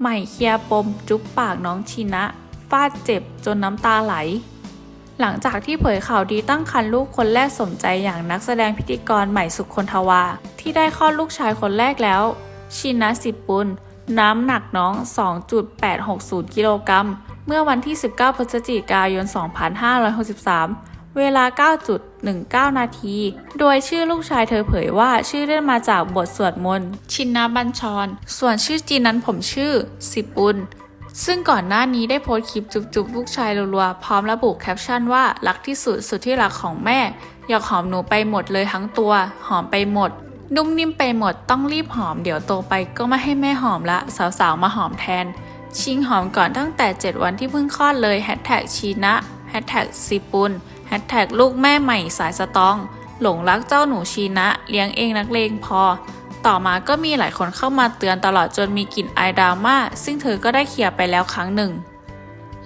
ใหม่เคลียร์ปมจุ๊บปากน้องชินะ ฟาดเจ็บจนน้ำตาไหล หลังจากที่เผยข่าวดีตั้งครรภ์ลูกคนแรกสมใจอย่างนักแสดงพิธีกรใหม่สุคนทวา ที่ได้คลอดลูกชายคนแรกแล้ว ชินะสิบปุลน้ำหนักน้อง 2.860 กิโลกรัม เมื่อวันที่ 19 พฤศจิกายน 2563 เวลา 9.19 นาที โดยชื่อลูกชายเธอเผยว่าชื่อเล่นมาจากบทสวดมนต์ ชินนาบัญชร ส่วนชื่อจีนนั้นผมชื่อ สิปุลซึ่งก่อนหน้านี้ได้โพสต์คลิปจุบๆลูกชายรัวๆ พร้อมระบุแคปชั่นว่ารักที่สุดสุดที่รักของแม่ อยากหอมหนูไปหมดเลยทั้งตัว หอมไปหมด นุ่มนิ่มไปหมดต้องรีบหอมเดี๋ยวโตไปก็ไม่ให้แม่หอมละ สาวๆ มาหอมแทน ชิงหอมก่อนตั้งแต่ 7 วันที่เพิ่งคลอดเลยแฮชแท็กชีนะ แฮชแท็กซีปุนแฮชแท็กลูกแม่ใหม่สายสตอง หลงรักเจ้าหนูชีนะ เลี้ยงเองนักเลงพอ ต่อมาก็มีหลายคนเข้ามาเตือนตลอดจนมีกลิ่นอายดราม่าซึ่งเธอก็ได้เคลียร์ไปแล้วครั้งหนึ่ง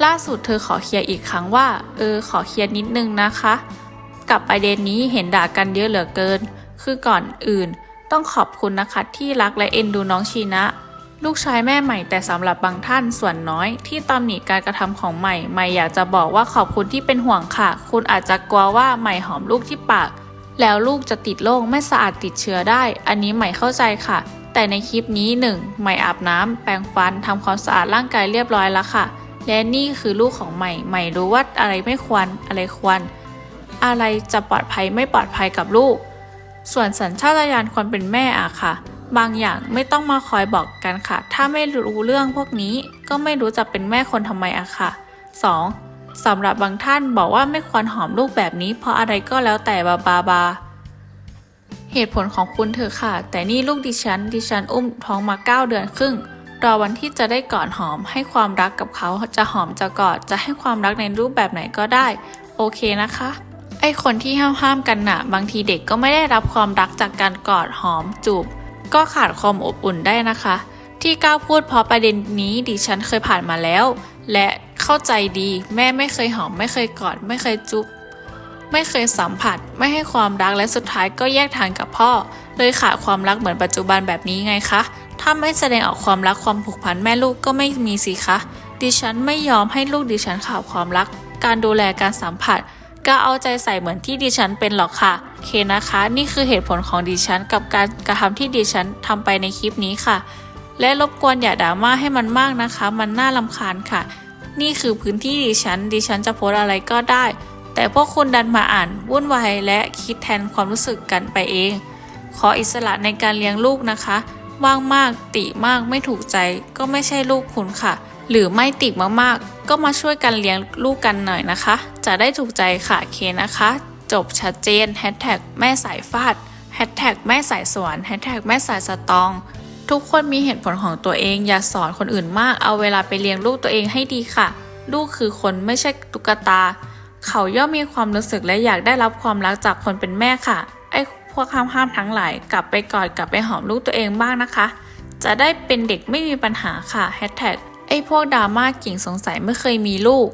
ล่าสุดเธอขอเคลียร์อีกครั้งว่า เออ ขอเคลียร์นิดนึงนะคะ กับประเด็นนี้เห็นด่ากันเยอะเหลือเกิน คือก่อนอื่น ต้องขอบคุณนะคะที่รักและเอ็นดูน้องชีนะ ลูกชายแม่ใหม่แต่สำหรับบางท่านส่วนน้อย ที่ตำหนิการกระทำของใหม่ใหม่อยากจะบอกว่าขอบคุณที่เป็นห่วงค่ะ คุณอาจจะกลัวว่าใหม่หอมลูกที่ปาก แล้วลูกจะติดโรคไม่สะอาดติดเชื้อได้ อันนี้ใหม่เข้าใจค่ะ แต่ในคลิปนี้หนึ่งใหม่อาบน้ำแปรงฟันทำความสะอาดร่างกายเรียบร้อยแล้วค่ะ และนี่คือลูกของใหม่ใหม่รู้ว่าอะไรไม่ควรอะไรควร อะไรจะปลอดภัยไม่ปลอดภัยกับลูก ส่วนสัญชาตญาณความเป็นแม่อะค่ะ บางอย่างไม่ต้องมาคอยบอกกันค่ะ ถ้าไม่รู้เรื่องพวกนี้ก็ไม่รู้จะเป็นแม่คนทำไมอะค่ะ 2. สำหรับบางท่านบอกว่าไม่ควรหอมลูกแบบนี้ เพราะอะไรก็แล้วแต่บาบาบาเหตุผลของคุณเถอะค่ะ แต่นี่ลูกดิฉัน ดิฉันอุ้มท้องมา 9 เดือนครึ่ง รอวันที่จะได้กอดหอม ให้ความรักกับเขาจะหอมจะกอด จะให้ความรักในรูปแบบไหนก็ได้ โอเคนะคะ ไอคนที่ห้ามห้ามกันน่ะ บางทีเด็กก็ไม่ได้รับความรักจากการกอดหอมจูบ ก็ขาดความอบอุ่นได้นะคะ ที่ก้าวพูดเพราะประเด็นนี้ดิฉันเคยผ่านมาแล้ว และเข้าใจดีแม่ไม่เคยหอม ไม่เคยกอด ไม่เคยจุ๊บไม่เคยสัมผัส ไม่ให้ความรักและสุดท้ายก็แยกทางกับพ่อ เลยขาดความรักเหมือนปัจจุบันแบบนี้ไงคะถ้าไม่แสดงออกความรักความผูกพันแม่ลูกก็ไม่มีสิคะดิฉันไม่ยอมให้ลูกดิฉันขาดความรัก การดูแลการสัมผัสก็เอาใจใส่เหมือนที่ดิฉันเป็นหรอกค่ะ เคนะคะ นี่คือเหตุผลของดิฉัน กับการกระทำที่ดิฉันทำไปในคลิปนี้ค่ะ และรบกวนอย่าด่าม่าให้มันมากนะคะ มันน่าลำคาญค่ะ นี่คือพื้นที่ดิฉัน ดิฉันจะโพสอะไรก็ได้ แต่พวกคุณดันมาอ่านวุ่นวายและคิดแทนความรู้สึกกันไปเอง ขออิสระในการเลี้ยงลูกนะคะว่างมากติมากไม่ถูกใจก็ไม่ใช่ลูกคุณค่ะ หรือไม่ติมากๆ ก็มาช่วยกันเลี้ยงลูกกันหน่อยนะคะ จะได้ถูกใจค่ะเคนะคะ จบชัดเจนแฮชแท็กแม่สายฟาดแฮชแท็กแม่สายสวนแฮชแท็กแม่สายสตอง ทุกคนมีเหตุผลของตัวเอง อย่าสอนคนอื่นมากเอาเวลาไปเลี้ยงลูกตัวเองให้ดีค่ะ ลูกคือคนไม่ใช่ตุ๊กตา เขาย่อมมีความรู้สึกและอยากได้รับความรักจากคนเป็นแม่ค่ะ ไอ้พวกห้ามห้ามทั้งหลาย กลับไปกอดกลับไปหอมลูกตัวเองบ้างนะคะ จะได้เป็นเด็กไม่มีปัญหาค่ะแฮชแท็กไอ้พวกดราม่ากิ่งสงสัยไม่เคยมีลูก